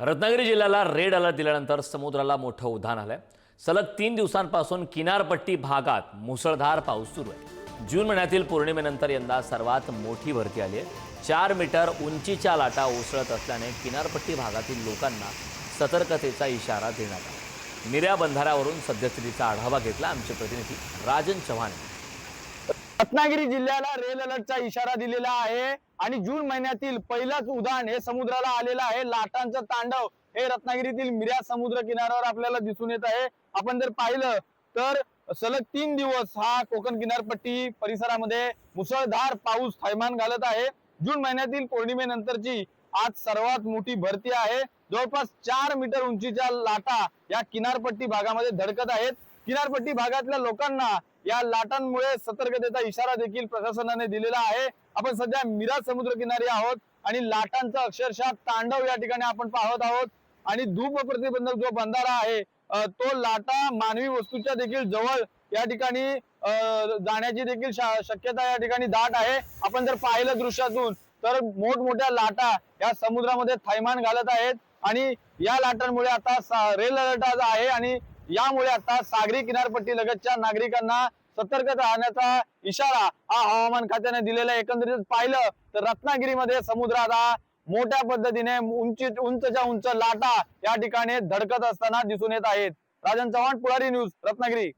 रत्नागिरी जिल्ह्याला red alert दिल्यानंतर समुद्राला मोठं उधाण आलंय. सलग तीन दिवसांपासून किनारपट्टी भागात मुसळधार पाऊस सुरू आहे. जून महिन्यातील पौर्णिमेनंतर यंदा सर्वात मोठी भरती आली आहे. चार मीटर उंचीच्या लाटा उसळत असल्याने किनारपट्टी भागातील लोकांना सतर्कतेचा इशारा देण्यात आला. मिऱ्या बंधाऱ्यावरून सद्यस्थितीचा आढावा घेतला आमचे प्रतिनिधी राजन चव्हाण यांनी. रत्नागिरी जिल्ह्याला रेल अलर्टचा इशारा दिलेला आहे. आणि जून महिन्यातील पहिलंच उदाहरण हे समुद्राला आलेलं आहे. लाटांचं तांडव हे रत्नागिरीतील मिऱ्या समुद्र किनाऱ्यावर आपल्याला दिसून येत आहे. आपण जर पाहिलं तर सलग तीन दिवस हा कोकण किनारपट्टी परिसरामध्ये मुसळधार पाऊस थैमान घालत आहे. जून महिन्यातील पौर्णिमेनंतरची आज सर्वात मोठी भरती आहे. जवळपास चार मीटर उंचीच्या लाटा या किनारपट्टी भागामध्ये धडकत आहेत. किनारपट्टी भागातल्या लोकांना या लाटांमुळे सतर्कतेचा इशारा देखील प्रशासनाने दिलेला आहे. आपण सध्या मिराज समुद्र किनारी आहोत आणि लाटांचा अक्षरशः तांडव या ठिकाणी आपण पाहत आहोत. आणि धूप प्रतिबंधक जो बंधारा आहे तो लाटा मानवी वस्तूच्या देखील जवळ या ठिकाणी जाण्याची देखील शक्यता या ठिकाणी दाट आहे. आपण जर पाहिलं दृश्यातून तर मोठमोठ्या लाटा या समुद्रामध्ये थैमान घालत आहेत. आणि या लाटांमुळे आता रेल अलर्ट आज आहे आणि यामुळे आता सागरी किनारपट्टी लगतच्या नागरिकांना सतर्क राहण्याचा इशारा हा हवामान खात्याने दिलेला एकंदरीत पाहिलं तर रत्नागिरीमध्ये समुद्रात हा मोठ्या पद्धतीने उंची उंचच्या उंच लाटा या ठिकाणी धडकत असताना दिसून येत आहेत. राजन चव्हाण पुढारी न्यूज रत्नागिरी.